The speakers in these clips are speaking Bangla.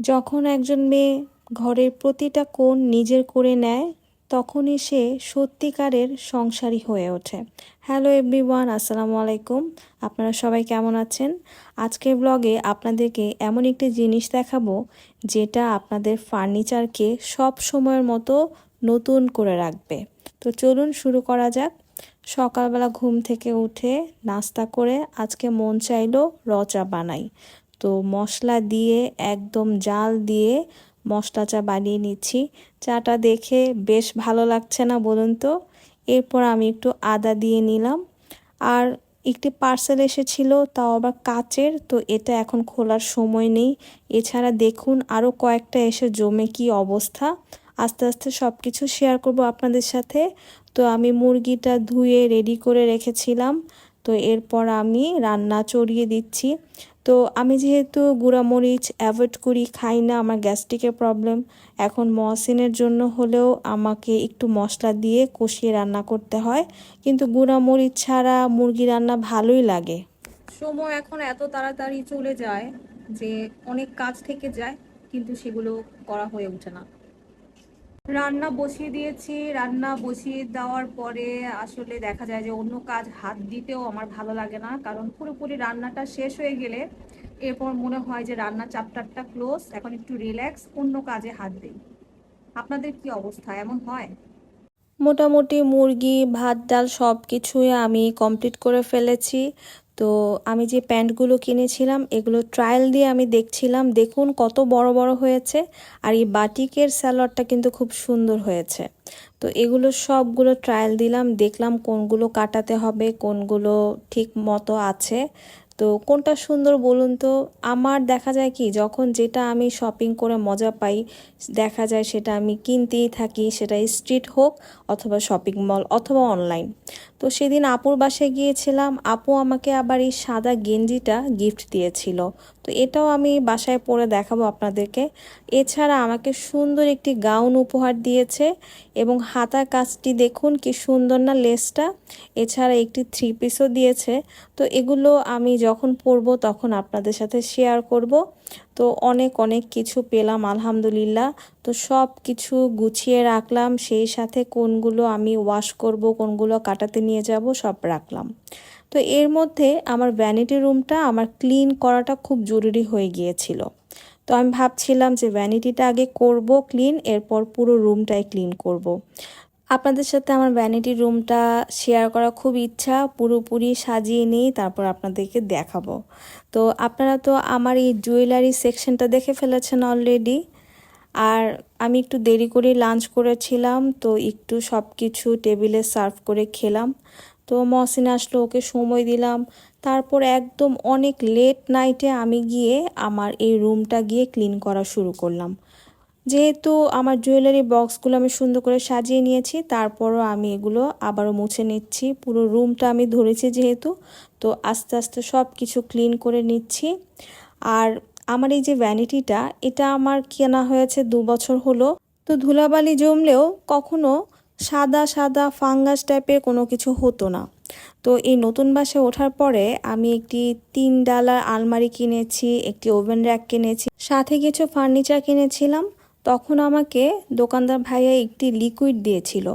যখন একজন মেয়ে ঘরের প্রতিটা কোণ নিজের করে নেয়, তখনই সে সত্যিকারের সংসারী হয়ে ওঠে। হ্যালো এভরিওয়ান, আসসালামু আলাইকুম। আপনারা সবাই কেমন আছেন? আজকের ব্লগে আপনাদেরকে এমন একটি জিনিস দেখাবো, যেটা আপনাদের ফার্নিচারকে সব সময়ের মতো নতুন করে রাখবে। তো চলুন শুরু করা যাক। সকালবেলা ঘুম থেকে উঠে নাস্তা করে আজকে মন চাইলো রচা বানাই। তো মশলা দিয়ে, একদম জাল দিয়ে মশলা চা বানিয়ে নিচ্ছি। চাটা দেখে বেশ ভালো লাগছে না বলুন তো? এরপর আমি একটু আদা দিয়ে নিলাম। আর একটি পার্সেল এসেছিল, তাও আবার কাচের, তো এটা এখন খোলার সময় নেই। এছাড়া দেখুন আরও কয়েকটা এসে জমে কি অবস্থা। আস্তে আস্তে সব কিছু শেয়ার করব আপনাদের সাথে। তো আমি মুরগিটা ধুয়ে রেডি করে রেখেছিলাম। তো এরপর আমি রান্না চড়িয়ে দিচ্ছি। তো আমি যেহেতু গুঁড়ামরিচ অ্যাভয়েড করি, খাই না, আমার গ্যাস্ট্রিকের প্রবলেম এখন মহসিনের জন্য হলেও আমাকে একটু মশলা দিয়ে কষিয়ে রান্না করতে হয়। কিন্তু গুঁড়ামরিচ ছাড়া মুরগি রান্না ভালোই লাগে। সময় এখন এত তাড়াতাড়ি চলে যায় যে অনেক কাজ থেকে যায়, কিন্তু সেগুলো করা হয়ে ওঠে না। রান্না বসিয়ে দিয়েছি। রান্না বসিয়ে দেওয়ার পরে আসলে দেখা যায় যে অন্য কাজ হাত দিতেও আমার ভালো লাগে না। কারণ পুরোপুরি রান্নাটা শেষ হয়ে গেলে এরপর মনে হয় যে রান্না চ্যাপ্টারটা ক্লোজ এখন একটু রিল্যাক্স অন্য কাজে হাত দিই। আপনাদের কি অবস্থা? এমন হয়? মোটামুটি মুরগি, ভাত, ডাল সব কিছুই আমি কমপ্লিট করে ফেলেছি। তো আমি যে প্যান্টগুলো কিনেছিলাম, এগুলো ট্রায়াল দিয়ে আমি দেখছিলাম। দেখুন কত বড় বড় হয়েছে। আর এই বাটিকের স্যালোয়ারটা কিন্তু খুব সুন্দর হয়েছে। তো এগুলো সবগুলো ট্রায়াল দিলাম, দেখলাম কোনগুলো কাটাতে হবে, কোনগুলো ঠিক মতো আছে। তো কোনটা সুন্দর বলুন তো? আমার দেখা যায় কি, যখন যেটা আমি শপিং করে মজা পাই, দেখা যায় সেটা আমি কিনতেই থাকি, সেটা স্ট্রিট হোক অথবা শপিং মল অথবা অনলাইন তো সেদিন আপুর বাসায় গিয়েছিলাম আপু আমাকে আবার এই সাদা গেঞ্জিটা গিফট দিয়েছিল। তো এটাও আমি বাসায় পরে দেখাবো আপনাদেরকে। এছাড়া আমাকে সুন্দর একটি গাউন উপহার দিয়েছে এবং হাতার কাজটি দেখুন কি সুন্দর না লেসটা। এছাড়া একটি থ্রি পিসও দিয়েছে। তো এগুলো আমি যখন পরব তখন আপনাদের সাথে শেয়ার করব। তো অনেক অনেক কিছু পেলাম, আলহামদুলিল্লাহ। তো সব কিছু গুছিয়ে রাখলাম, সেই সাথে কোনগুলো আমি ওয়াশ করব, কোনগুলো কাটাতে নিয়ে যাব সব রাখলাম। তো এর মধ্যে আমার ভ্যানিটি রুমটা আমার ক্লিন করাটা খুব জরুরি হয়ে গিয়েছিল। তো আমি ভাবছিলাম যে ভ্যানিটিটা আগে করব ক্লিন এরপর পুরো রুমটাই ক্লিন করব। আপনাদের সাথে আমার ভ্যানিটি রুমটা শেয়ার করা খুব ইচ্ছা, পুরোপুরি সাজিয়ে নিই, তারপর আপনাদেরকে দেখাবো। তো আপনারা তো আমার এই জুয়েলারি সেকশনটা দেখে ফেলেছেন অলরেডি আর আমি একটু দেরি করে লাঞ্চ করেছিলাম, তো একটু সব কিছু টেবিলে সার্ভ করে খেলাম। তো মহসিন আসলো, ওকে সময় দিলাম। তারপর একদম অনেক লেট নাইটে আমি গিয়ে আমার এই রুমটা গিয়ে ক্লিন করা শুরু করলাম। যেহেতু আমার জুয়েলারি বক্সগুলো আমি সুন্দর করে সাজিয়ে নিয়েছি, তারপরও আমি এগুলো আবারও মুছে নিচ্ছি। পুরো রুমটা আমি ধরেছি যেহেতু, তো আস্তে আস্তে সব কিছু ক্লিন করে নিচ্ছি। আর আমার এই যে ভ্যানিটিটা এটা আমার কেনা হয়েছে দু বছর হলো। তো ধুলাবালি জমলেও কখনো সাদা সাদা ফাঙ্গাস টাইপের কোনো কিছু হতো না। তো এই নতুন বাসে ওঠার পরে আমি একটি তিন ডালার আলমারি কিনেছি, একটি ওভেন র্যাক কিনেছি, সাথে কিছু ফার্নিচার কিনেছিলাম। তখন আমাকে দোকানদার ভাইয়া একটি লিকুইড দিয়েছিল,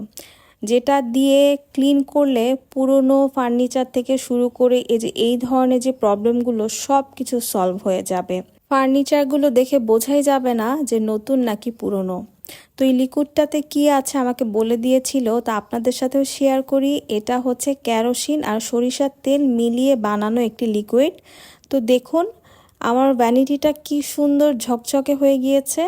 যেটা দিয়ে ক্লিন করলে পুরনো ফার্নিচার থেকে শুরু করে এই যে, এই ধরনের যে প্রবলেমগুলো সব কিছু সলভ হয়ে যাবে। ফার্নিচারগুলো দেখে বোঝাই যাবে না যে নতুন নাকি পুরনো। তো এই লিকুইডটাতে কি আছে আমাকে বলে দিয়েছিল, তা আপনাদের সাথেও শেয়ার করি। এটা হচ্ছে ক্যারোসিন আর সরিষার তেল মিলিয়ে বানানো একটি লিকুইড। তো দেখুন, আমার ভ্যানিটিটা কি সুন্দর ঝকঝকে হয়ে গিয়েছে।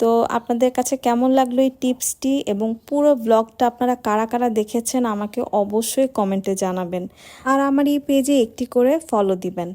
তো আপনাদের কাছে কেমন লাগল এই টিপসটি এবং পুরো ব্লগটা আপনারা কারা কারা দেখেছেন আমাকে অবশ্যই কমেন্টে জানাবেন। আর আমার এই পেজে একটি করে ফলো দিবেন।